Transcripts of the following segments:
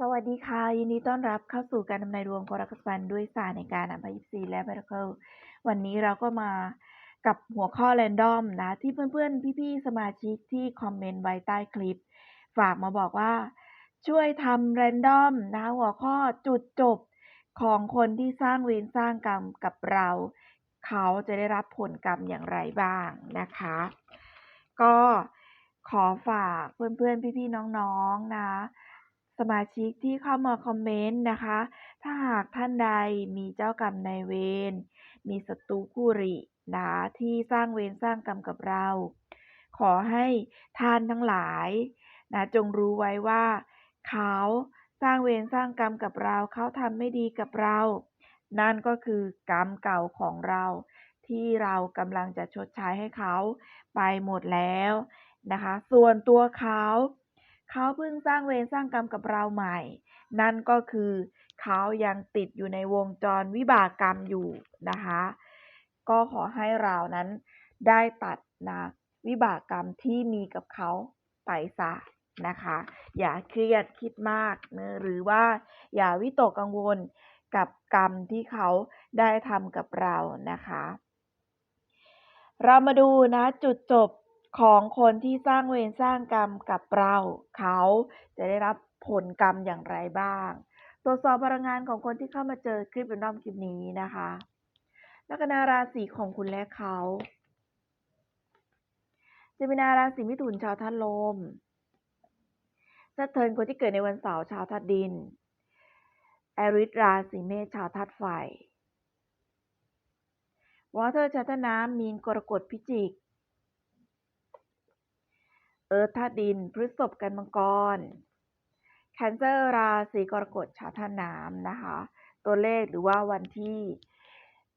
สวัสดีค่ะ ยินดีต้อนรับเข้าสู่การทำนายดวงกรกฎาคมด้วยศาสตร์ในการอ่านไพ่ยิปซีและ Miracle วันนี้เราก็มากับหัวข้อ Random นะ ที่เพื่อนๆ พี่ๆ สมาชิกที่คอมเมนต์ไว้ใต้คลิป ฝากมาบอกว่า ช่วยทำ Random นะหัวข้อจุดจบของคนที่สร้างเวรสร้างกรรมกับเรา เขาจะได้รับผลกรรมอย่างไรบ้างนะคะ ก็ขอฝากเพื่อนๆ พี่ๆ น้องๆนะ สมาชิกที่เข้ามาคอมเมนต์นะคะ ถ้าหากท่านใดมีเจ้ากรรมนายเวร มีศัตรูคู่รินะที่สร้างเวรสร้างกรรมกับเรา ขอให้ท่านทั้งหลายนะจงรู้ไว้ว่า เขาสร้างเวรสร้างกรรมกับเรา เขาทำไม่ดีกับเรา นั่นก็คือกรรมเก่าของเรา ที่เรากำลังจะชดใช้ให้เขาไปหมดแล้วนะคะ ส่วนตัวเขา เขาเพิ่งสร้างเวรสร้างกรรมกับเราใหม่ นั่นก็คือเขายังติดอยู่ในวงจรวิบากกรรมอยู่นะคะ ก็ขอให้เรานั้นได้ตัดนะวิบากกรรมที่มีกับเขาไปซะนะคะ อย่าเครียดคิดมากนะหรือว่าอย่าวิตกกังวลกับกรรมที่เขาได้ทำกับเรานะคะ เรามาดูนะจุดจบ ของคนที่สร้างเวรสร้างกรรมกับเรา เขาจะได้รับผลกรรมอย่างไรบ้าง ตรวจสอบพลังงานของคนที่เข้ามาเจอคลิปเป็นด้อมคลิปนี้นะคะลัคนาราศีของคุณและเขาจะเจมินาราศีมิถุนชาวทัดลมสัตเทิร์นคนที่เกิดในวันเสาร์ชาวทัดดิน แอริสราศีเมษชาวทัดไฟ วอเตอร์ชาวทัดน้ำมีนกรกฎพิจิก อิร์ธธาตุดิน พฤษภกันมังกร แคนเซอร์ราศีกรกฎชาวธาตุน้ำนะคะ ตัวเลขหรือว่าวันที่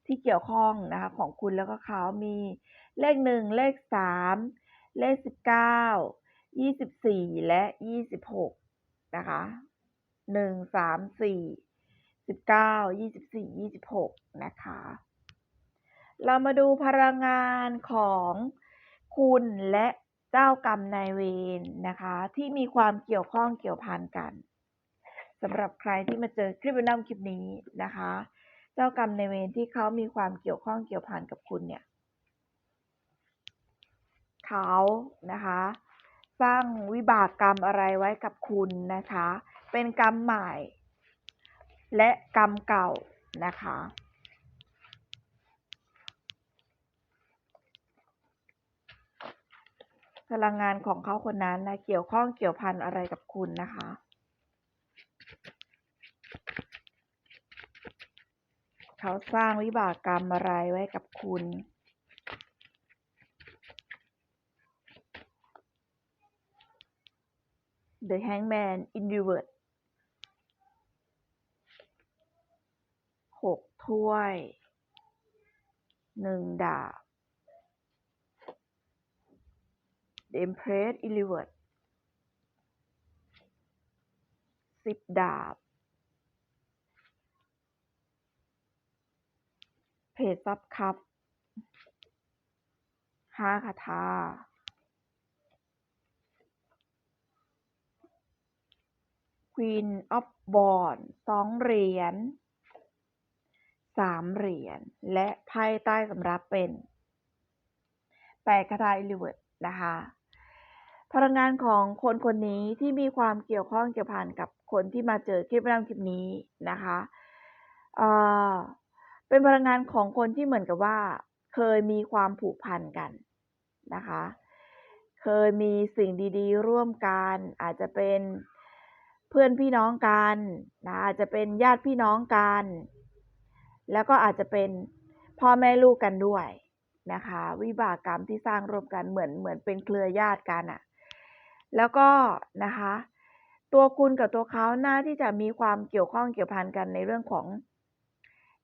ที่เกี่ยวข้องนะคะของคุณแล้วก็เขามีเลขหนึ่งเลขสามเลขสิบเก้ายี่สิบสี่และยี่สิบหกนะคะหนึ่งสามสี่สิบเก้ายี่สิบสี่ยี่สิบหกนะคะ เรามาดูพลังงานของคุณและ เจ้ากรรมนายเวรนะคะ ที่มีความเกี่ยวข้องเกี่ยวพันกันสำหรับใครที่มาเจอคลิปวิดีโอคลิปนี้นะคะ เจ้ากรรมนายเวรที่เขามีความเกี่ยวข้องเกี่ยวพันกับคุณเนี่ยเขานะคะ สร้างวิบากกรรมอะไรไว้กับคุณนะคะ เป็นกรรมใหม่ และกรรมเก่านะคะ พลังงานของเขาคนนั้นนะเกี่ยวข้องเกี่ยวพันอะไรกับคุณนะคะ เขาสร้างวิบากกรรมอะไรไว้กับคุณ The Hangman in Reverse หกถ้วยหนึ่งดาบ The Empress in Reverse สิบดาบ เพจซับคัพห้าคาถา Queen of b o n สองเหรียญสามเหรียญ และไพ่ใต้สำรับเป็นแปดคาถาอิลิเวิร์ดนะคะ พลังงานของคนคนนี้ที่มีความเกี่ยวข้องเกี่ยวพันกับคนที่มาเจอคลิปแรกคลิปนี้นะคะเอ่อเป็นพลังงานของคนที่เหมือนกับว่า เคยมีความผูกพันกันนะคะ เคยมีสิ่งดีๆ ร่วมกัน อาจจะเป็นเพื่อนพี่น้องกันนะอาจจะเป็นญาติพี่น้องกัน แล้วก็อาจจะเป็นพ่อแม่ลูกกันด้วยนะคะ วิบากกรรมที่สร้างร่วมกันเหมือนเหมือนเป็นเครือญาติกันอะ แล้วก็นะคะ ตัวคุณกับตัวเขาน่าที่จะมีความเกี่ยวข้องเกี่ยวพันกันในเรื่องของ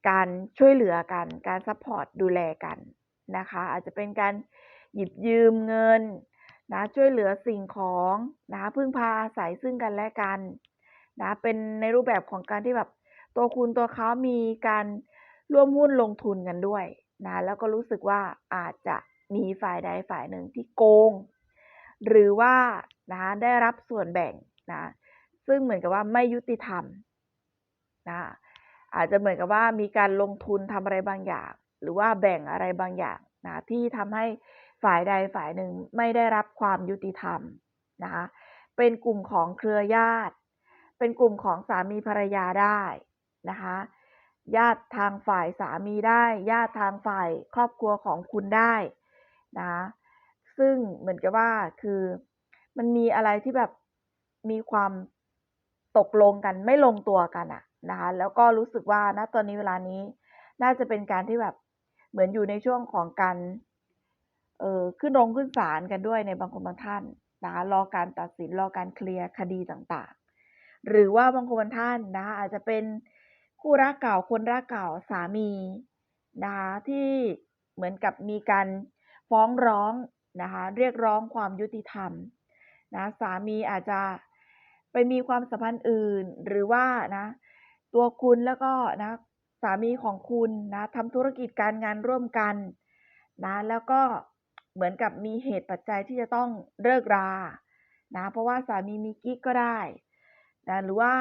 การช่วยเหลือกัน การซัพพอร์ตดูแลกันนะคะ อาจจะเป็นการหยิบยืมเงินนะช่วยเหลือสิ่งของนะพึ่งพาอาศัยซึ่งกันและกันนะเป็นในรูปแบบของการที่แบบตัวคุณตัวเขามีการร่วมหุ้นลงทุนกันด้วยนะแล้วก็รู้สึกว่าอาจจะมีฝ่ายใดฝ่ายหนึ่งที่โกง หรือว่า นะได้รับส่วนแบ่งนะซึ่งเหมือนกับว่าไม่ยุติธรรมนะอาจจะเหมือนกับว่ามีการลงทุนทำอะไรบางอย่าง หรือว่าแบ่งอะไรบางอย่างนะที่ทำให้ฝ่ายใดฝ่ายหนึ่งไม่ได้รับความยุติธรรมนะคะเป็นกลุ่มของเครือญาติ เป็นกลุ่มของสามีภรรยาได้นะคะญาติทางฝ่ายสามีได้ ญาติทางฝ่ายครอบครัวของคุณได้นะซึ่งเหมือนกับว่าคือ มันมีอะไรที่แบบมีความตกลงกันไม่ลงตัวกันอะนะคะ แล้วก็รู้สึกว่าณตอนนี้เวลานี้ น่าจะเป็นการที่แบบเหมือนอยู่ในช่วงของการเออขึ้นโรงขึ้นศาลกันด้วยในบางคนบางท่านนะคะรอการตัดสินรอการเคลียร์คดีต่างๆ หรือว่าบางคนบางท่านนะคะอาจจะเป็นคู่รักเก่าคนรักเก่าสามีนะคะที่เหมือนกับมีการฟ้องร้องนะคะเรียกร้องความยุติธรรม นะสามีอาจจะไปมีความสัมพันธ์อื่น หรือว่านะตัวคุณแล้วก็นะสามีของคุณนะทำธุรกิจการงานร่วมกันนะแล้วก็เหมือนกับมีเหตุปัจจัยที่จะต้องเลิกรานะเพราะว่าสามีมีกิ๊กก็ได้นะหรือว่า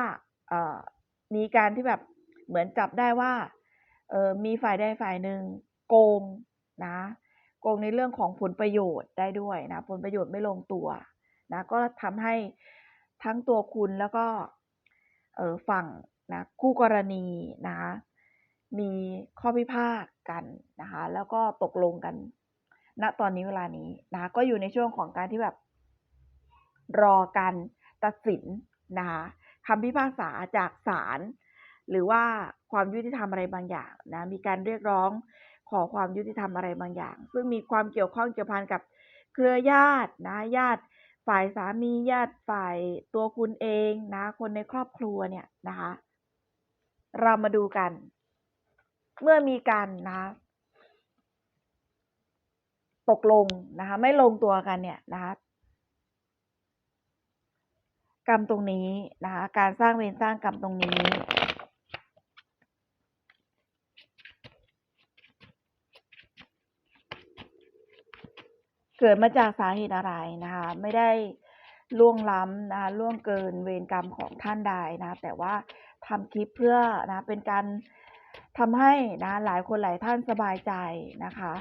มีการที่แบบเหมือนจับได้ว่ามีฝ่ายใดฝ่ายหนึ่งโกงนะโกงในเรื่องของผลประโยชน์ได้ด้วยนะผลประโยชน์ไม่ลงตัว นะก็ทำให้ทั้งตัวคุณแล้วก็เออฝั่งนะคู่กรณีนะคะมีข้อพิพาทกันนะคะแล้วก็ตกลงกันณตอนนี้เวลานี้นะคะก็อยู่ในช่วงของการที่แบบรอการตัดสินนะคะคำพิพากษาจากศาลหรือว่าความยุติธรรมอะไรบางอย่างนะมีการเรียกร้องขอความยุติธรรมอะไรบางอย่าง ซึ่งมีความเกี่ยวข้องเกี่ยวพันกับเครือญาตินะญาติ ฝ่ายสามีญาติฝ่ายตัวคุณเองนะ คนในครอบครัวเนี่ยนะคะ เรามาดูกัน เมื่อมีการนะตกลงนะคะ ไม่ลงตัวกันเนี่ยนะคะกรรมตรงนี้นะคะ การสร้างเวรสร้างกรรมตรงนี้ เกิดมาจากสาเหตุอะไรนะคะ ไม่ได้ล่วงล้ำนะคะล่วงเกินเวรกรรมของท่านใดนะ แต่ว่าทำคลิปเพื่อนะเป็นการทำให้นะหลายคนหลายท่านสบายใจนะคะ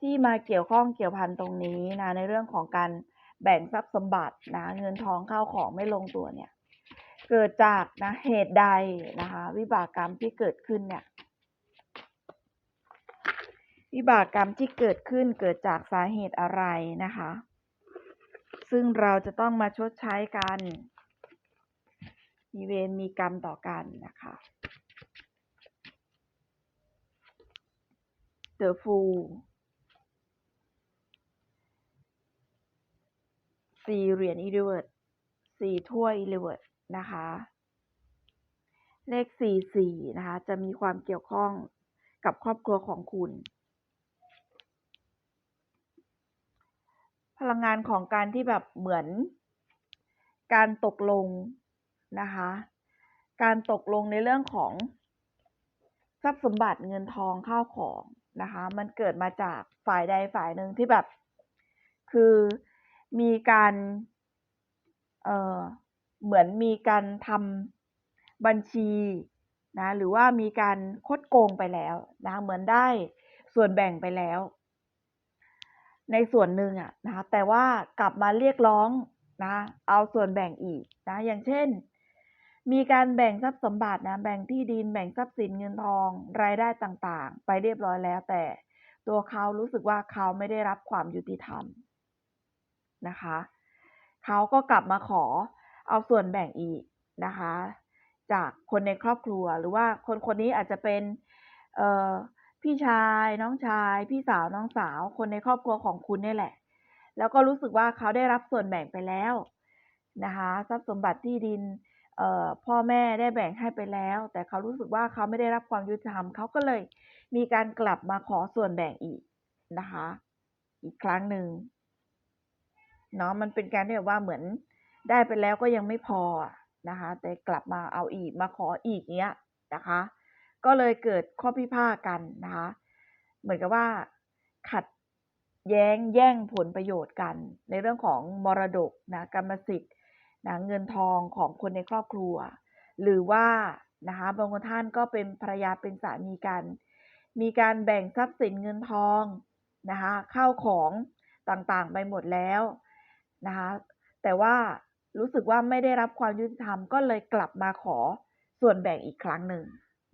ที่มาเกี่ยวข้องเกี่ยวพันตรงนี้นะในเรื่องของการแบ่งทรัพย์สมบัตินะเงินทองเข้าของไม่ลงตัวเนี่ย เกิดจากนะเหตุใดนะคะ วิบากกรรมที่เกิดขึ้นเนี่ย วิบากกรรมที่เกิดขึ้นเกิดจากสาเหตุอะไรนะคะ ซึ่งเราจะต้องมาชดใช้กัน มีเวรมีกรรมต่อกันนะคะ The Fool สี่เหรียญอีลิเวิร์ดสี่ถ้วยอีลิเวิร์ดนะคะ เลขสี่สี่นะคะ จะมีความเกี่ยวข้องกับครอบครัวของคุณ พลังงานของการที่แบบเหมือน การตกลงนะคะ การตกลงในเรื่องของ ทรัพย์สมบัติเงินทองข้าวของนะคะ มันเกิดมาจากฝ่ายใดฝ่ายหนึ่งที่แบบ คือมีการเอ่อเหมือนมีการทำบัญชีนะหรือว่ามีการคดโกงไปแล้วนะเหมือนได้ส่วนแบ่งไปแล้ว ในส่วนหนึ่งอะนะคะแต่ว่ากลับมาเรียกร้องนะเอาส่วนแบ่งอีกนะอย่างเช่น มีการแบ่งทรัพย์สมบัตินะแบ่งที่ดินแบ่งทรัพย์สินเงินทองรายได้ต่างๆ ไปเรียบร้อยแล้วแต่ตัวเขารู้สึกว่าเขาไม่ได้รับความยุติธรรมนะคะเขาก็กลับมาขอเอาส่วนแบ่งอีกนะคะ จากคนในครอบครัวหรือว่าคนคนนี้อาจจะเป็นเอ่อ พี่ชาย น้องชาย พี่สาวน้องสาว คนในครอบครัวของคุณเนี่ยแหละ แล้วก็รู้สึกว่าเขาได้รับส่วนแบ่งไปแล้วนะคะทรัพย์สมบัติที่ดินพ่อแม่ได้แบ่งให้ไปแล้ว แต่เขารู้สึกว่าเขาไม่ได้รับความยุติธรรมเขาก็เลยมีการกลับมาขอส่วนแบ่งอีกนะคะ อีกครั้งหนึ่งเนาะมันเป็นการที่แบบว่าเหมือนได้ไปแล้วก็ยังไม่พอนะคะ แต่กลับมาเอาอีกมาขออีกเงี้ยนะคะ ก็เลยเกิดข้อพิพาทกันนะคะ เหมือนกับว่าขัดแย้งแย่งผลประโยชน์กัน ในเรื่องของมรดกนะกรรมสิทธิ์นะเงินทองของคนในครอบครัว หรือว่านะคะบางคนท่านก็เป็นภรรยาเป็นสามีกัน มีการแบ่งทรัพย์สินเงินทองนะคะข้าวของต่างๆไปหมดแล้วนะคะแต่ว่ารู้สึกว่าไม่ได้รับความยุติธรรมก็เลยกลับมาขอส่วนแบ่งอีกครั้งหนึ่ง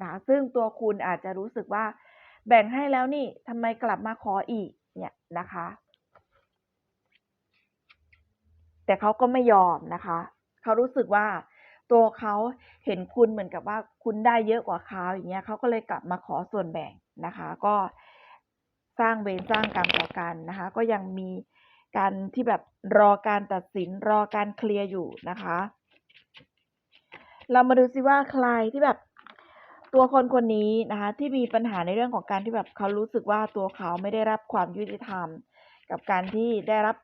นะซึ่งตัวคุณอาจจะรู้สึกว่า แบ่งให้แล้วนี่ทำไมกลับมาขออีกเนี่ยนะคะ แต่เขาก็ไม่ยอมนะคะเขารู้สึกว่าตัวเขาเห็นคุณเหมือนกับว่าคุณได้เยอะกว่าเขาอย่างเงี้ยเขาก็เลยกลับมาขอส่วนแบ่งนะคะ ก็สร้างเวรสร้างกรรมต่อกันนะคะ ก็ยังมีการที่แบบรอการตัดสินรอการเคลียร์อยู่นะคะ เรามาดูซิว่าใครที่แบบ ตัวคนคนนี้นะคะที่มีปัญหาในเรื่องของการที่แบบเขารู้สึกว่าตัวเขาไม่ได้รับความยุติธรรม กับการที่ได้รับ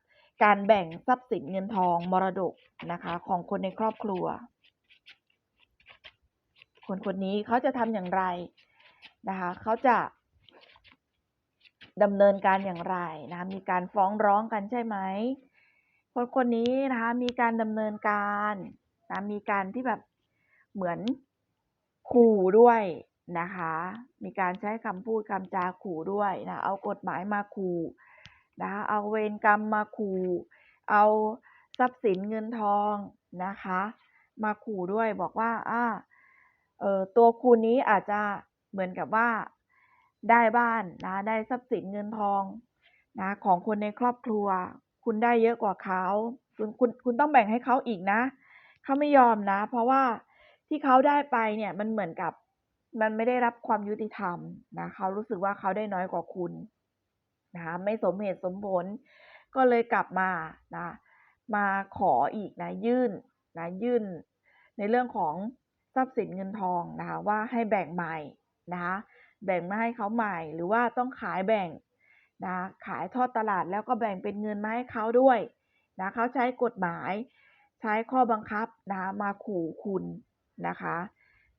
การแบ่งทรัพย์สินเงินทองมรดกนะคะของคนในครอบครัว คนคนนี้เขาจะทำอย่างไรนะคะเขาจะดำเนินการอย่างไรนะคะมีการฟ้องร้องกันใช่ไหมคนคนนี้นะคะมีการดำเนินการนะมีการที่แบบเหมือน ขู่ด้วยนะคะ มีการใช้คำพูดคำจาขู่ด้วยนะ เอากฎหมายมาขู่นะคะเอาเวรกรรมมาขู่ เอาทรัพย์สินเงินทองนะคะ มาขู่ด้วยบอกว่าอ่าเออตัวคุณนี้อาจจะเหมือนกับว่าได้บ้านนะได้ทรัพย์สินเงินทองนะของคนในครอบครัว คุณได้เยอะกว่าเขาคุณคุณคุณต้องแบ่งให้เขาอีกนะเขาไม่ยอมนะ เพราะว่า ที่เขาได้ไปเนี่ยมันเหมือนกับมันไม่ได้รับความยุติธรรมนะเขารู้สึกว่าเขาได้น้อยกว่าคุณนะไม่สมเหตุสมผล ก็เลยกลับมานะมาขออีกนะยื่นนะยื่น ในเรื่องของทรัพย์สินเงินทองนะคะว่าให้แบ่งใหม่นะคะแบ่งมาให้เขาใหม่หรือว่าต้องขายแบ่งนะขายทอดตลาดแล้วก็แบ่งเป็นเงินมาให้เขาด้วยนะเขาใช้กฎหมาย ใช้ข้อบังคับนะมาขู่คุณ นะคะ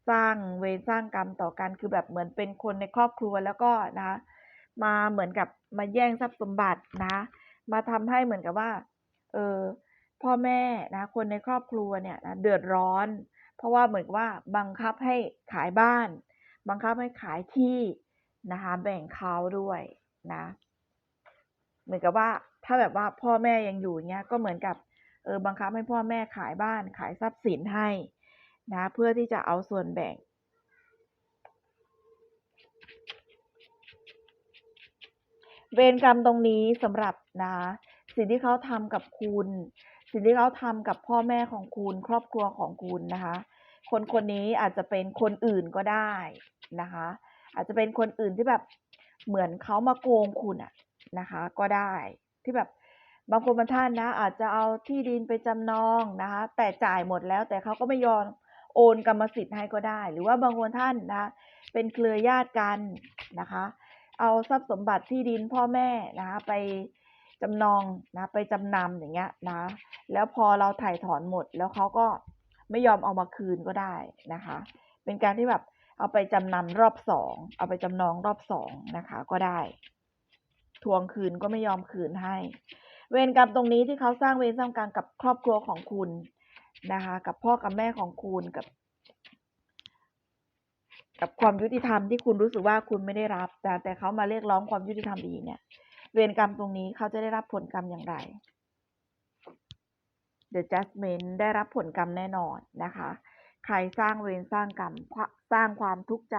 สร้างเวรสร้างกรรมต่อกันคือแบบเหมือนเป็นคนในครอบครัวแล้วก็นะมาเหมือนกับมาแย่งทรัพย์สมบัตินะมาทำให้เหมือนกับว่าเออพ่อแม่นะคนในครอบครัวเนี่ยนะเดือดร้อน เพราะว่าเหมือนว่าบังคับให้ขายบ้าน บังคับให้ขายที่นะคะแบ่งเขาด้วยนะเหมือนกับว่าถ้าแบบว่าพ่อแม่ยังอยู่เงี้ยก็เหมือนกับเออบังคับให้พ่อแม่ขายบ้านขายทรัพย์สินให้ นะเพื่อที่จะเอาส่วนแบ่ง เวรกรรมตรงนี้สำหรับนะสิ่งที่เขาทำกับคุณ สิ่งที่เขาทำกับพ่อแม่ของคุณ ครอบครัวของคุณนะคะ คนคนนี้อาจจะเป็นคนอื่นก็ได้นะคะ อาจจะเป็นคนอื่นที่แบบเหมือนเขามาโกงคุณอะนะคะ ก็ได้ที่แบบบางคนบางท่านนะ อาจจะเอาที่ดินไปจำนองนะคะ แต่จ่ายหมดแล้วแต่เขาก็ไม่ยอม โอนกรรมสิทธิ์ให้ก็ได้ หรือว่าบางคนท่านนะเป็นเครือญาติกันนะคะ เอาทรัพย์สมบัติที่ดินพ่อแม่นะคะไปจำนองนะไปจำนำอย่างเงี้ยนะแล้วพอเราถ่ายถอนหมด แล้วเขาก็ไม่ยอมเอามาคืนก็ได้นะคะ เป็นการที่แบบเอาไปจำนำรอบสองเอาไปจำนองรอบสองนะคะก็ได้ ทวงคืนก็ไม่ยอมคืนให้ เวรกรรมตรงนี้ที่เขาสร้างเวรสร้างกรรมกับครอบครัวของคุณ นะคะกับพ่อกับแม่ของคุณกับ กับความยุติธรรมที่คุณรู้สึกว่าคุณไม่ได้รับ แต่แต่เขามาเรียกร้องความยุติธรรมอีกเนี่ย เวรกรรมตรงนี้เขาจะได้รับผลกรรมอย่างไร The Judgment ได้รับผลกรรมแน่นอนนะคะ ใครสร้างเวรสร้างกรรมสร้างความทุกข์ใจ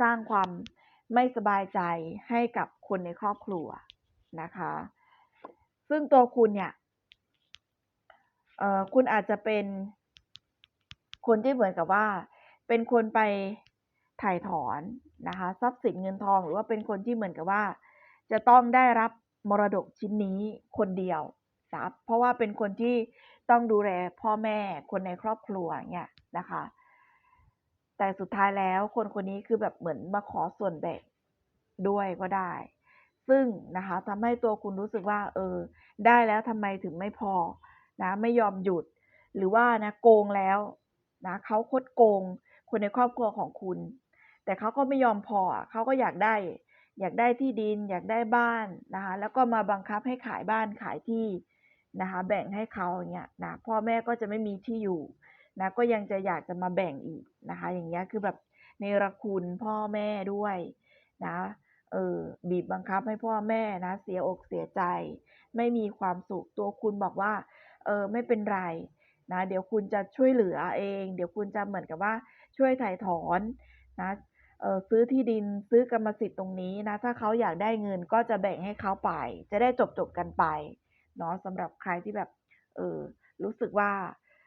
สร้างความไม่สบายใจให้กับคนในครอบครัวนะคะ ซึ่งตัวคุณเนี่ย คุณอาจจะเป็นคนที่เหมือนกับว่า เป็นคนไปถ่ายถอนนะคะทรัพย์สินเงินทองหรือว่าเป็นคนที่เหมือนกับว่า จะต้องได้รับมรดกชิ้นนี้คนเดียวนะเพราะว่าเป็นคนที่ต้องดูแลพ่อแม่คนในครอบครัวเนี่ยนะคะ แต่สุดท้ายแล้วคนคนนี้คือแบบเหมือนมาขอส่วนแบ่งด้วยก็ได้ ซึ่งนะคะทำให้ตัวคุณรู้สึกว่า เออ ได้แล้วทำไมถึงไม่พอ นะไม่ยอมหยุด หรือว่านะโกงแล้วนะเขาคดโกง คนในครอบครัวของคุณ แต่เขาก็ไม่ยอมพอเขาก็อยากได้ อยากได้ที่ดิน อยากได้บ้านนะคะแล้วก็มาบังคับให้ขายบ้านขายที่นะคะแบ่งให้เขาอย่างเงี้ยนะพ่อแม่ก็จะไม่มีที่อยู่นะก็ยังจะอยากจะมาแบ่งอีกนะคะ อย่างเงี้ยคือแบบเนรคุณพ่อแม่ด้วยนะเออบีบบังคับให้พ่อแม่นะ เสียอกเสียใจ ไม่มีความสุขตัวคุณบอกว่า เออไม่เป็นไรนะเดี๋ยวคุณจะช่วยเหลือเอง เดี๋ยวคุณจะเหมือนกับว่าช่วยถ่ายถอนนะเออซื้อที่ดินซื้อกรรมสิทธิ์ตรงนี้นะ ถ้าเขาอยากได้เงินก็จะแบ่งให้เขาไป จะได้จบจบกันไปเนาะสำหรับใครที่แบบเออรู้สึกว่า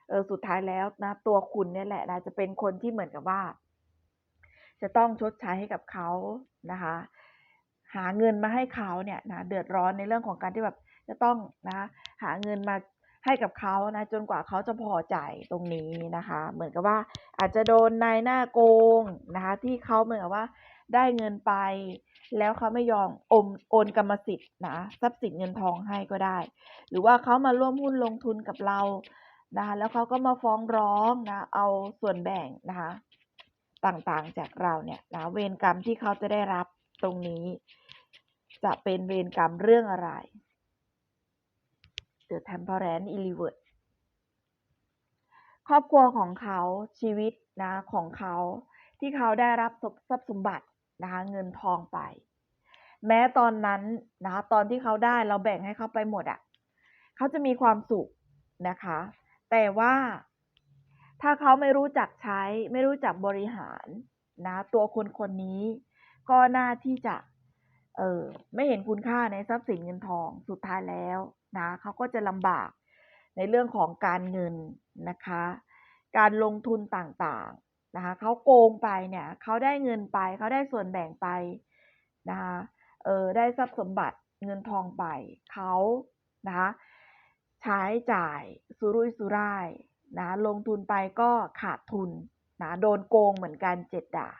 เออสุดท้ายแล้วนะ ตัวคุณเนี่ยแหละนะจะเป็นคนที่เหมือนกับว่า จะต้องชดใช้ให้กับเขานะคะ หาเงินมาให้เขาเนี่ยนะเดือดร้อนในเรื่องของการที่แบบจะต้องนะหาเงินมา ให้กับเขานะจนกว่าเขาจะพอใจตรงนี้นะคะ เหมือนกับว่าอาจจะโดนนายหน้าโกงนะคะ ที่เขาเหมือนกับว่าได้เงินไป แล้วเขาไม่ยอมอนโอนกรรมสิทธิ์นะทรัพย์สินเงินทองให้ก็ได้ หรือว่าเขามาร่วมหุ้นลงทุนกับเรานะคะแล้วเขาก็มาฟ้องร้องนะเอาส่วนแบ่งนะคะต่างๆจากเราเนี่ยนะเวรกรรมที่เขาจะได้รับตรงนี้ จะเป็นเวรกรรมเรื่องอะไร The Temperance e l i v e r ครอบครัวของเขาชีวิตนะของเขาที่เขาได้รับทรัพย์สมบัตินะคะเงินทองไป แม้ตอนนั้นนะคะตอนที่เขาได้เราแบ่งให้เขาไปหมดอะ่ะเขาจะมีความสุขนะคะ แต่ว่าถ้าเขาไม่รู้จักใช้ ไม่รู้จักบริหารนะตัวคนคนนี้ ก็น่าที่จะเออไม่เห็นคุณค่าในทรัพย์สินเงินทองสุดท้ายแล้ว นะเขาก็จะลำบากในเรื่องของการเงินนะคะ การลงทุนต่างๆนะคะเขาโกงไปเนี่ยเขาได้เงินไปเขาได้ส่วนแบ่งไปนะคะเออได้ทรัพย์สมบัติเงินทองไปเขานะคะใช้จ่ายสุรุ่ยสุร่ายนะลงทุนไปก็ขาดทุนนะโดนโกงเหมือนกันเจ็ดดาบ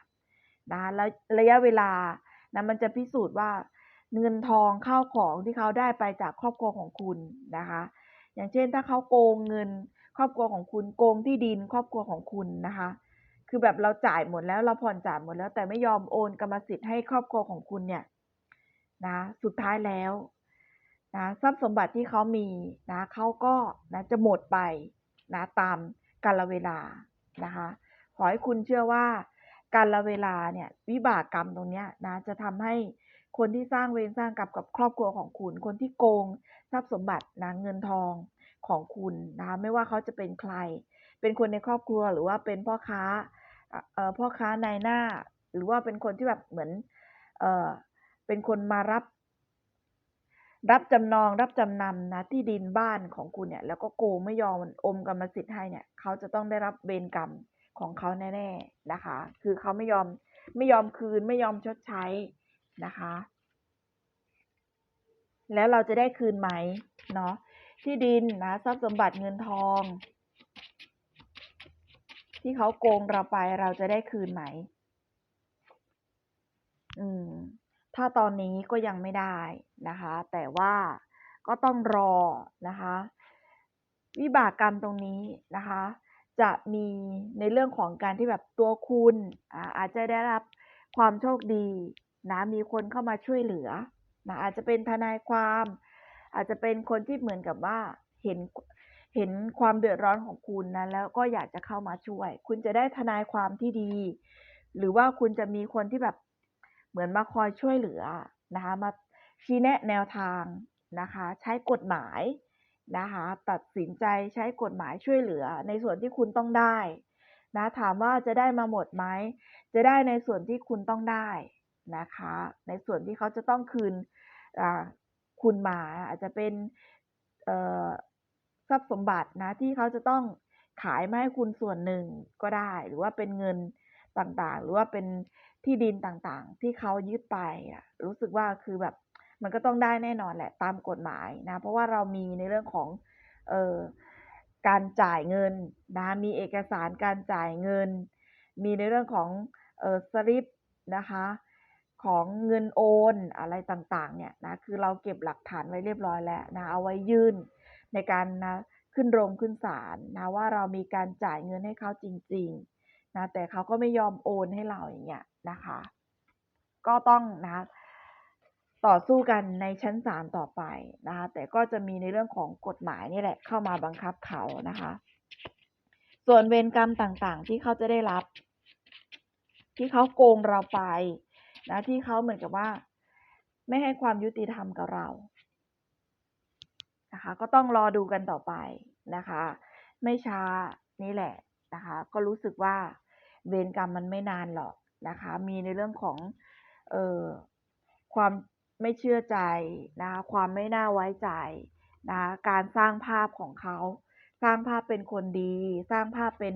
นะแล้วระยะเวลานะมันจะพิสูจน์ว่า เงินทองข้าวของที่เขาได้ไปจากครอบครัวของคุณนะคะ อย่างเช่นถ้าเขาโกงเงิน ครอบครัวของคุณโกงที่ดินครอบครัวของคุณนะคะ คือแบบเราจ่ายหมดแล้วเราผ่อนจ่ายหมดแล้ว แต่ไม่ยอมโอนกรรมสิทธิ์ให้ครอบครัวของคุณเนี่ยนะสุดท้ายแล้วนะทรัพย์สมบัติที่เขามีนะเขาก็นะจะหมดไปนะตามกาลเวลานะคะขอให้คุณเชื่อว่าการละเวลาเนี่ยวิบากกรรมตรงเนี้ยนะจะทำให้ คนที่สร้างเวรสร้างกรรมกับครอบครัวของคุณ คนที่โกงทรัพย์สมบัตินะเงินทองของคุณนะคะไม่ว่าเขาจะเป็นใคร เป็นคนในครอบครัวหรือว่าเป็นพ่อค้าเอ่อพ่อค้านายหน้า หรือว่าเป็นคนที่แบบเหมือนเอ่อเป็นคนมารับ รับจำนองรับจำนำนะที่ดินบ้านของคุณเนี่ย แล้วก็โกงไม่ยอมอมกรรมสิทธิ์ให้เนี่ย เขาจะต้องได้รับเวรกรรมของเขาแน่ๆนะคะ คือเขาไม่ยอมไม่ยอมคืนไม่ยอมชดใช้ นะคะ แล้วเราจะได้คืนไหมเนาะที่ดินนะทรัพย์สมบัติเงินทอง ที่เขาโกงเราไปเราจะได้คืนไหม อืม ถ้าตอนนี้ก็ยังไม่ได้นะคะ แต่ว่าก็ต้องรอนะคะ วิบากกรรมตรงนี้นะคะ จะมีในเรื่องของการที่แบบตัวคุณอาอาจจะได้รับความโชคดี นะมีคนเข้ามาช่วยเหลือนะอาจจะเป็นทนายความ อาจจะเป็นคนที่เหมือนกับว่าเห็นเห็นความเดือดร้อนของคุณนะแล้วก็อยากจะเข้ามาช่วย คุณจะได้ทนายความที่ดี หรือว่าคุณจะมีคนที่แบบเหมือนมาคอยช่วยเหลือนะคะมาชี้แนะแนวทางนะคะ ใช้กฎหมายนะคะตัดสินใจใช้กฎหมายช่วยเหลือ ในส่วนที่คุณต้องได้นะถามว่าจะได้มาหมดไหมจะได้ในส่วนที่คุณต้องได้ นะคะ ในส่วนที่เขาจะต้องคืนคุณมาอาจจะเป็นทรัพย์สมบัตินะที่เขาจะต้องขายมาให้คุณส่วนหนึ่งก็ได้ หรือว่าเป็นเงินต่างๆ หรือว่าเป็นที่ดินต่างๆ ที่เขายึดไปรู้สึกว่าคือแบบมันก็ต้องได้แน่นอนแหละตามกฎหมายนะเพราะว่าเรามีในเรื่องของออการจ่ายเงินนะมีเอกสารการจ่ายเงิน มีในเรื่องของออสลิปนะคะ ของเงินโอนอะไรต่างๆเนี่ยนะคือเราเก็บหลักฐานไว้เรียบร้อยแล้วนะเอาไว้ยื่นในการนะขึ้นโรงขึ้นศาลนะว่าเรามีการจ่ายเงินให้เขาจริงๆนะแต่เขาก็ไม่ยอมโอนให้เราอย่างเงี้ยนะคะ ก็ต้องนะต่อสู้กันในชั้นศาลต่อไปนะคะแต่ก็จะมีในเรื่องของกฎหมายนี่แหละเข้ามาบังคับเขานะคะ ส่วนเวรกรรมต่างๆ ที่เขาจะได้รับ ที่เขาโกงเราไป นะที่เขาเหมือนกับว่า ไม่ให้ความยุติธรรมกับเรานะคะก็ต้องรอดูกันต่อไปนะคะ ไม่ช้านี่แหละนะคะ ก็รู้สึกว่าเวรกรรมมันไม่นานหรอกนะคะ มีในเรื่องของเอ่อความไม่เชื่อใจนะคะความไม่น่าไว้ใจนะคะการสร้างภาพของเขา สร้างภาพเป็นคนดี สร้างภาพเป็น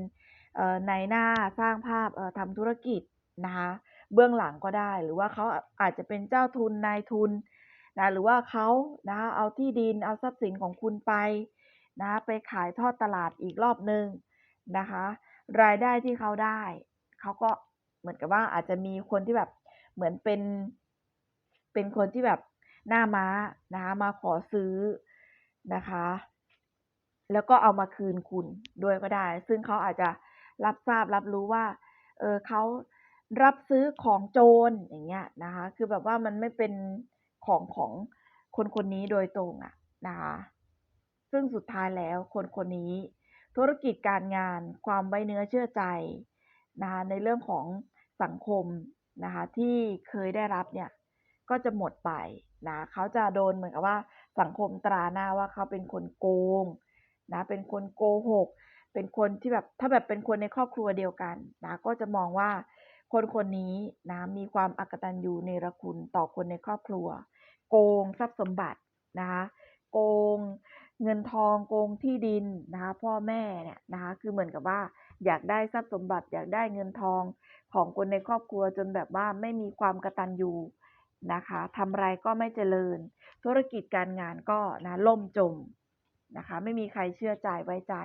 เอ่อนหน้าสร้างภาพเอ่อทำธุรกิจนะคะ เบื้องหลังก็ได้ หรือว่าเขาอาจจะเป็นเจ้าทุนนายทุนนะหรือว่าเขานะเอาที่ดินเอาทรัพย์สินของคุณไปนะไปขายทอดตลาดอีกรอบหนึ่งนะคะ รายได้ที่เขาได้เขาก็เหมือนกับว่าอาจจะมีคนที่แบบเหมือนเป็น เป็นคนที่แบบหน้าม้านะคะมาขอซื้อนะคะ แล้วก็เอามาคืนคุณด้วยก็ได้ ซึ่งเขาอาจจะรับทราบรับรู้ว่า เออเขา รับซื้อของโจรอย่างเงี้ยนะคะ คือแบบว่ามันไม่เป็นของของคนคนนี้โดยตรงอะนะคะ ซึ่งสุดท้ายแล้วคนคนนี้ ธุรกิจการงานความไว้เนื้อเชื่อใจนะคะในเรื่องของสังคมนะคะที่เคยได้รับเนี่ยก็จะหมดไปนะเขาจะโดนเหมือนกับว่าสังคมตราหน้าว่าเขาเป็นคนโกงนะเป็นคนโกหก เป็นคนที่แบบถ้าแบบเป็นคนในครอบครัวเดียวกันนะก็จะมองว่า คนคนนี้นะมีความอักตันยูเนรคุณต่อคนในครอบครัว โกงทรัพย์สมบัตินะคะโกงเงินทองโกงที่ดินนะคะพ่อแม่เนี่ยนะคะคือเหมือนกับว่าอยากได้ทรัพย์สมบัติ อยากได้เงินทองของคนในครอบครัวจนแบบว่าไม่มีความกระตัญญูนะคะทำไรก็ไม่เจริญ ธุรกิจการงานก็นะล่มจมนะคะ ไม่มีใครเชื่อใจไว้ใจ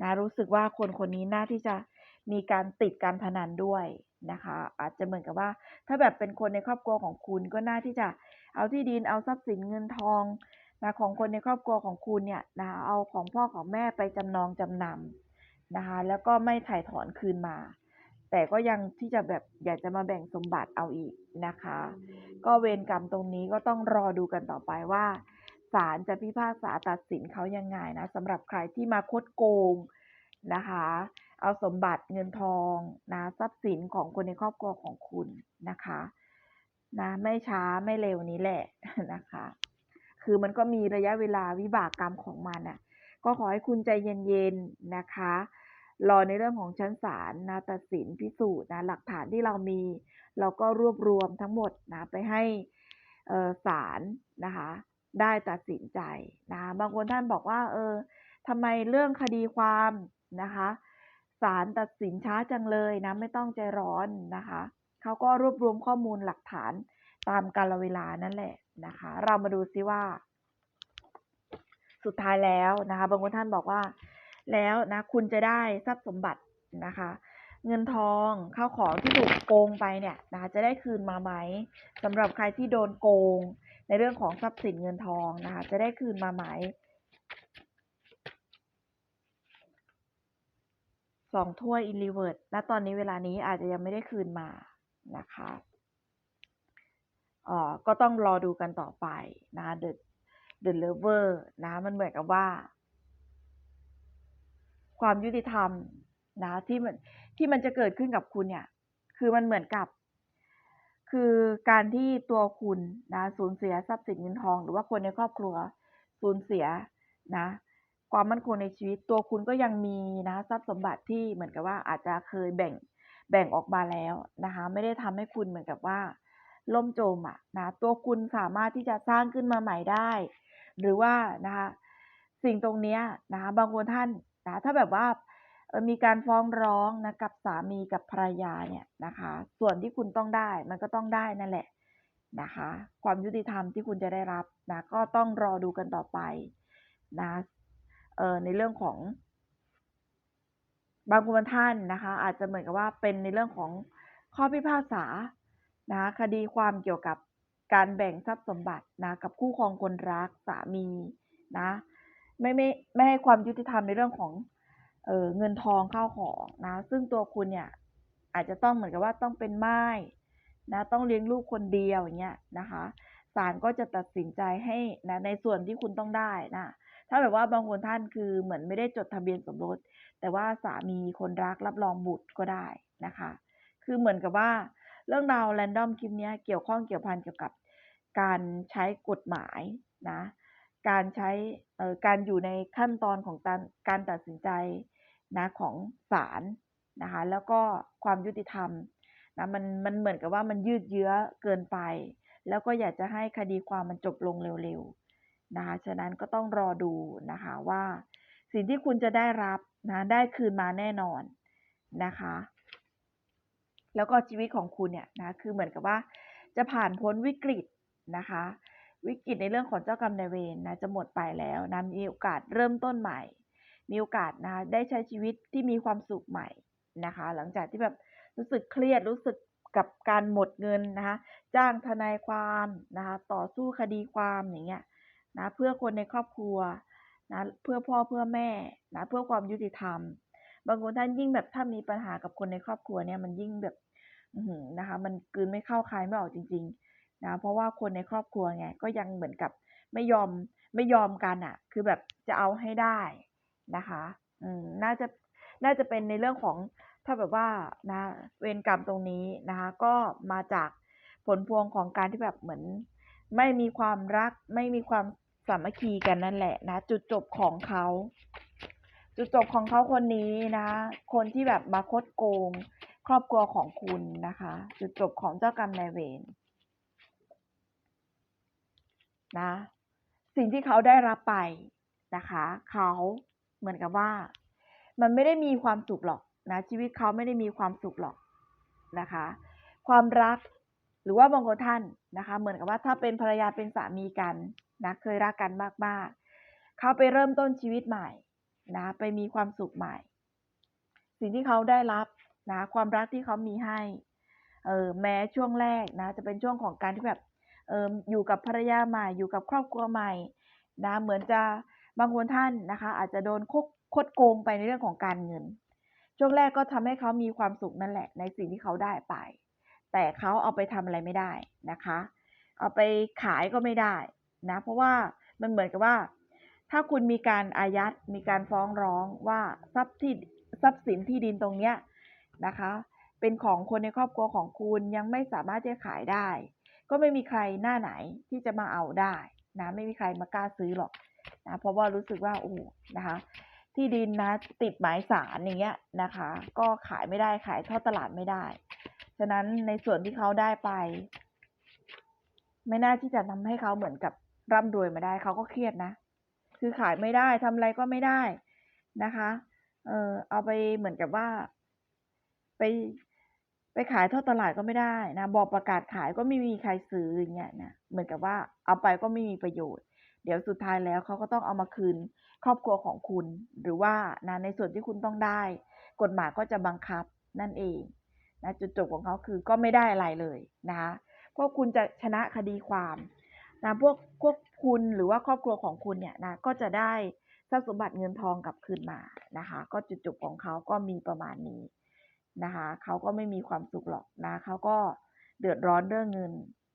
นะรู้สึกว่าคนคนนี้น่าที่จะ มีการติดการพนันด้วยนะคะ อาจจะเหมือนกับว่า ถ้าแบบเป็นคนในครอบครัวของคุณก็น่าที่จะเอาที่ดินเอาทรัพย์สินเงินทองนะของคนในครอบครัวของคุณเนี่ยนะเอาของพ่อของแม่ไปจำนองจำนำนะคะ แล้วก็ไม่ถ่ายถอนคืนมา แต่ก็ยังที่จะแบบอยากจะมาแบ่งสมบัติเอาอีกนะคะ ก็เวรกรรมตรงนี้ก็ต้องรอดูกันต่อไปว่าศาลจะพิพากษาตัดสินเขายังไงนะสำหรับใครที่มาคดโกงนะคะ เอาสมบัติเงินทองนะทรัพย์สินของคนในครอบครัวของคุณนะคะนะไม่ช้าไม่เร็วนี้แหละนะคะ คือมันก็มีระยะเวลาวิบากกรรมของมันอะก็ขอให้คุณใจเย็นๆนะคะ รอในเรื่องของชั้นศาลนะตัดสินพิสูจน์นะหลักฐานที่เรามี เราก็รวบรวมทั้งหมดนะไปให้ศาลนะคะ ได้ตัดสินใจนะบางคนท่านบอกว่า เออทำไมเรื่องคดีความนะคะ ศาลตัดสินช้าจังเลยนะ ไม่ต้องใจร้อนนะคะ เขาก็รวบรวมข้อมูลหลักฐานตามกาลเวลานั่นแหละนะคะ เรามาดูซิว่า สุดท้ายแล้วนะคะ บางคนท่านบอกว่า แล้วนะคุณจะได้ทรัพย์สมบัตินะคะ เงินทองข้าวของที่ถูกโกงไปเนี่ยนะคะจะได้คืนมาไหมสำหรับใครที่โดนโกง ในเรื่องของทรัพย์สินเงินทองนะคะ จะได้คืนมาไหม สองถ้วยอินรีเวิร์ดณตอนนี้เวลานี้อาจจะยังไม่ได้คืนมานะคะอ๋อก็ต้องรอดูกันต่อไปนะ The The Lover นะมันเหมือนกับว่า ความยุติธรรมนะที่มันที่มันจะเกิดขึ้นกับคุณเนี่ย คือมันเหมือนกับ คือการที่ตัวคุณนะสูญเสียทรัพย์สินเงินทอง หรือว่าคนในครอบครัวสูญเสียนะ ความมั่นคงในชีวิตตัวคุณก็ยังมีนะทรัพย์สมบัติที่เหมือนกับว่าอาจจะเคยแบ่งแบ่งออกมาแล้วนะคะไม่ได้ทำให้คุณเหมือนกับว่า ล่มจมอะนะตัวคุณสามารถที่จะสร้างขึ้นมาใหม่ได้ หรือว่านะคะสิ่งตรงนี้นะคะบางคนท่านนะถ้าแบบว่ามีการฟ้องร้องนะกับสามีกับภรรยาเนี่ยนะคะ ส่วนที่คุณต้องได้มันก็ต้องได้นั่นแหละนะคะ ความยุติธรรมที่คุณจะได้รับนะก็ต้องรอดูกันต่อไปนะ ในเรื่องของ บางคนท่านนะคะ อาจจะเหมือนกับว่าเป็นในเรื่องของข้อพิพากษานะคดีความเกี่ยวกับการแบ่งทรัพย์สมบัตินะกับคู่ครองคนรักสามีนะไม่ไม่ไม่ให้ความยุติธรรมในเรื่องของเออเงินทองข้าวของนะซึ่งตัวคุณเนี่ยอาจจะต้องเหมือนกับว่าต้องเป็นไม้นะต้องเลี้ยงลูกคนเดียวอย่างเงี้ยนะคะศาลก็จะตัดสินใจให้นะในส่วนที่คุณต้องได้นะ ถ้าแบบว่าบางคนท่านคือเหมือนไม่ได้จดทะเบียนสมรส แต่ว่าสามีคนรักรับรองบุตรก็ได้นะคะ คือเหมือนกับว่าเรื่องราวแรนดอมคลิปนี้เกี่ยวข้องเกี่ยวพันเกี่ยวกับการใช้กฎหมายนะ การใช้เอ่อการอยู่ในขั้นตอนของการการตัดสินใจนะของศาลนะคะ แล้วก็ความยุติธรรมนะมันมันเหมือนกับว่ามันยืดเยื้อเกินไป แล้วก็อยากจะให้คดีความมันจบลงเร็วๆ นะคะฉะนั้นก็ต้องรอดูนะคะว่า สิ่งที่คุณจะได้รับนะได้คืนมาแน่นอนนะคะ แล้วก็ชีวิตของคุณเนี่ยนะคือเหมือนกับว่า จะผ่านพ้นวิกฤตนะคะ วิกฤตในเรื่องของเจ้ากรรมนายเวรนะจะหมดไปแล้วนะมีโอกาสเริ่มต้นใหม่ มีโอกาสนะได้ใช้ชีวิตที่มีความสุขใหม่นะคะ หลังจากที่แบบรู้สึกเครียดรู้สึกกับการหมดเงินนะคะ จ้างทนายความนะคะ ต่อสู้คดีความอย่างเงี้ย นะเพื่อคนในครอบครัวนะเพื่อพ่อเพื่อแม่นะเพื่อความยุติธรรม บางคนท่านยิ่งแบบถ้ามีปัญหากับคนในครอบครัวเนี่ยมันยิ่งแบบนะคะ มันกืนไม่เข้าคายไม่ออกจริง ๆ นะ เพราะว่าคนในครอบครัวไงก็ยังเหมือนกับไม่ยอมไม่ยอมกันอะ คือแบบจะเอาให้ได้นะคะอืมน่าจะน่าจะเป็นในเรื่องของถ้าแบบว่านะเวรกรรมตรงนี้นะคะ ก็มาจากผลพวงของการที่แบบเหมือน ไม่มีความรัก ไม่มีความสามัคคีกันนั่นแหละนะ จุดจบของเขา จุดจบของเขาคนนี้นะ คนที่แบบมาคดโกง ครอบครัวของคุณนะคะ จุดจบของเจ้ากรรมนายเวรนะ สิ่งที่เขาได้รับไปนะคะ เขาเหมือนกับว่า มันไม่ได้มีความสุขหรอกนะ ชีวิตเขาไม่ได้มีความสุขหรอกนะคะ ความรัก รือว่าบางคนท่านนะคะ เหมือนกับว่าถ้าเป็นภรรยาเป็นสามีกันนะเคยรักกันมากๆ เขาไปเริ่มต้นชีวิตใหม่นะไปมีความสุขใหม่ สิ่งที่เขาได้รับนะความรักที่เขามีให้เออแม้ช่วงแรกนะจะเป็นช่วงของการที่แบบเอออยู่กับภรรยาใหม่ อยู่กับครอบครัวใหม่นะเหมือนจะบางคนท่านนะคะ อาจจะโดนคดคดโกงไปในเรื่องของการเงิน ช่วงแรกก็ทำให้เขามีความสุขนั่นแหละ ในสิ่งที่เขาได้ไป แต่เขาเอาไปทำอะไรไม่ได้นะคะ เอาไปขายก็ไม่ได้นะเพราะว่ามันเหมือนกับว่า ถ้าคุณมีการอายัดมีการฟ้องร้องว่าทรัพย์ที่ทรัพย์สินที่ดินตรงเนี้ยนะคะ เป็นของคนในครอบครัวของคุณยังไม่สามารถจะขายได้ ก็ไม่มีใครหน้าไหนที่จะมาเอาได้นะไม่มีใครมากล้าซื้อหรอกนะเพราะว่ารู้สึกว่าโอ้นะคะ ที่ดินนะติดหมายสารอย่างเงี้ยนะคะ ก็ขายไม่ได้ขายทอดตลาดไม่ได้ ฉะนั้นในส่วนที่เขาได้ไป ไม่น่าที่จะทำให้เขาเหมือนกับร่ำรวยมาได้เขาก็เครียดนะ คือขายไม่ได้ทำอะไรก็ไม่ได้นะคะ เออเอาไปเหมือนกับว่า ไป ไปขายทอดตลาดก็ไม่ได้นะบอกประกาศขายก็ไม่มีใครซื้ออย่างเงี้ยนะเหมือนกับว่า เอาไปก็ไม่มีประโยชน์ เดี๋ยวสุดท้ายแล้วเขาก็ต้องเอามาคืนครอบครัวของคุณ หรือว่านะในส่วนที่คุณต้องได้ กฎหมายก็จะบังคับนั่นเอง นะจุดจบของเขาคือก็ไม่ได้อะไรเลยนะคะพวกคุณจะชนะคดีความนะพวกพวกคุณหรือว่าครอบครัวของคุณเนี่ยนะก็จะได้ทรัพย์สมบัติเงินทองกลับคืนมานะคะก็จุดจบของเขาก็มีประมาณนี้นะคะเขาก็ไม่มีความสุขหรอกนะเขาก็เดือดร้อนเรื่องเงิน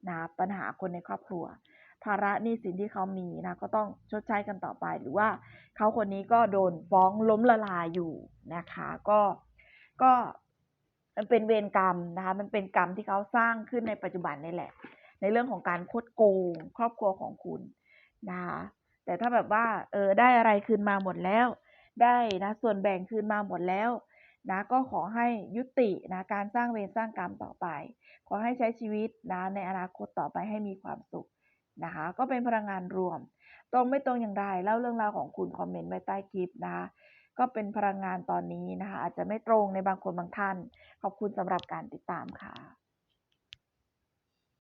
นะปัญหาคนในครอบครัว ภาระหนี้สินที่เขามีนะก็ต้องชดใช้กันต่อไป หรือว่าเขาคนนี้ก็โดนฟ้องล้มละลายอยู่นะคะ ก็ก็ มันเป็นเวรกรรมนะคะ มันเป็นกรรมที่เขาสร้างขึ้นในปัจจุบันนี่แหละ ในเรื่องของการคดโกงครอบครัวของคุณนะคะแต่ถ้าแบบว่าเออได้อะไรคืนมาหมดแล้ว ได้นะส่วนแบ่งคืนมาหมดแล้วนะก็ขอให้ยุตินะการสร้างเวรสร้างกรรมต่อไป ขอให้ใช้ชีวิตนะในอนาคตต่อไปให้มีความสุขนะคะ ก็เป็นพลังงานรวม ตรงไม่ตรงอย่างไรเล่าเรื่องราวของคุณคอมเมนต์ไว้ใต้คลิปนะคะ ก็เป็นพลังงานตอนนี้นะคะ อาจจะไม่ตรงในบางคนบางท่าน ขอบคุณสำหรับการติดตามค่ะ